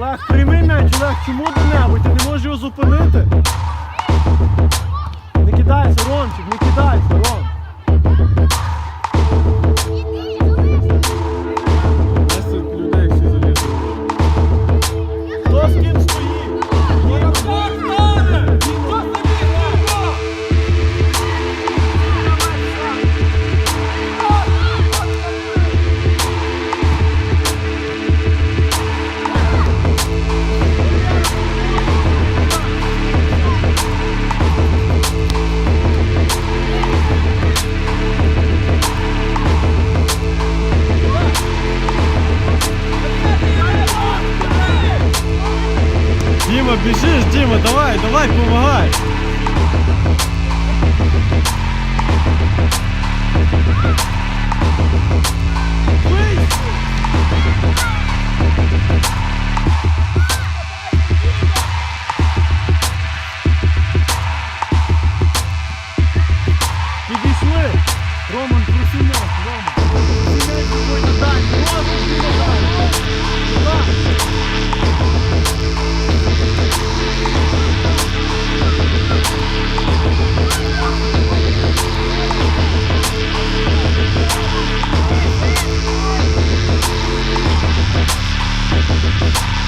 Олег, прийми м'яч, Олег, чому до-небудь? Ти не можеш його зупинити? Не кидайся, Ромчик, не кидайся, Ром. Хто з ким стоїть? бежишь, Дима, давай, давай, помогай. Підійшли! Роман Трусінов!